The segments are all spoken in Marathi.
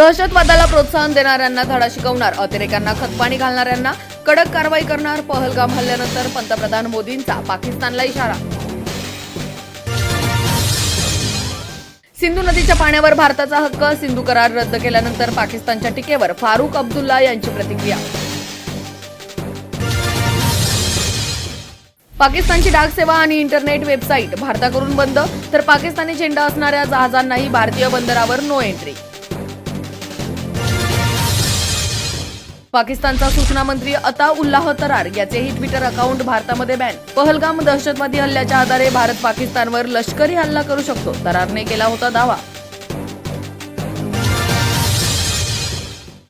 दहशतवादाला प्रोत्साहन देणाऱ्यांना धडा शिकवणार अतिरेक्यांना खतपाणी घालणाऱ्यांना कडक कारवाई करणार पहलगाम हल्ल्यानंतर पंतप्रधान मोदींचा पाकिस्तानला इशारा. सिंधू नदीच्या पाण्यावर भारताचा हक्क सिंधू करार रद्द केल्यानंतर पाकिस्तानच्या टीकेवर फारुख अब्दुल्ला यांची प्रतिक्रिया. पाकिस्तानची डाक सेवा आणि इंटरनेट वेबसाईट भारताकडून बंद तर पाकिस्तानी झेंडा असणाऱ्या जहाजांनाही भारतीय बंदरावर नो एंट्री पाकिस्तानचा सूचना मंत्री अता उल्लाह तरार याचेही ट्विटर अकाउंट भारतामध्ये बॅन पहलगाम दहशतवादी हल्ल्याच्या आधारे भारत पाकिस्तानवर लष्करी हल्ला करू शकतो. तरारने केला होता दावा.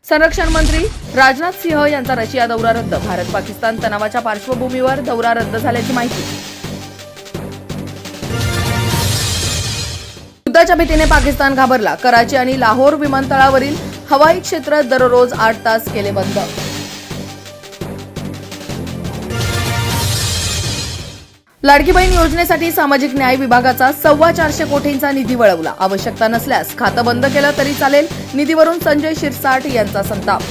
संरक्षण मंत्री राजनाथ सिंह यांचा रशिया दौरा रद्द. भारत पाकिस्तान तणावाच्या पार्श्वभूमीवर दौरा रद्द झाल्याची माहिती युद्धाच्या भीतीने पाकिस्तान घाबरला. कराची आणि लाहोर विमानतळावरील हवाई क्षेत्र दररोज आठ तास केले बंद. लाडकी बहीण योजनेसाठी सामाजिक न्याय विभागाचा सव्वा चारशे कोटींचा निधी वळवला. आवश्यकता नसल्यास खातं बंद केलं तरी चालेल. निधीवरून संजय शिरसाट यांचा संताप.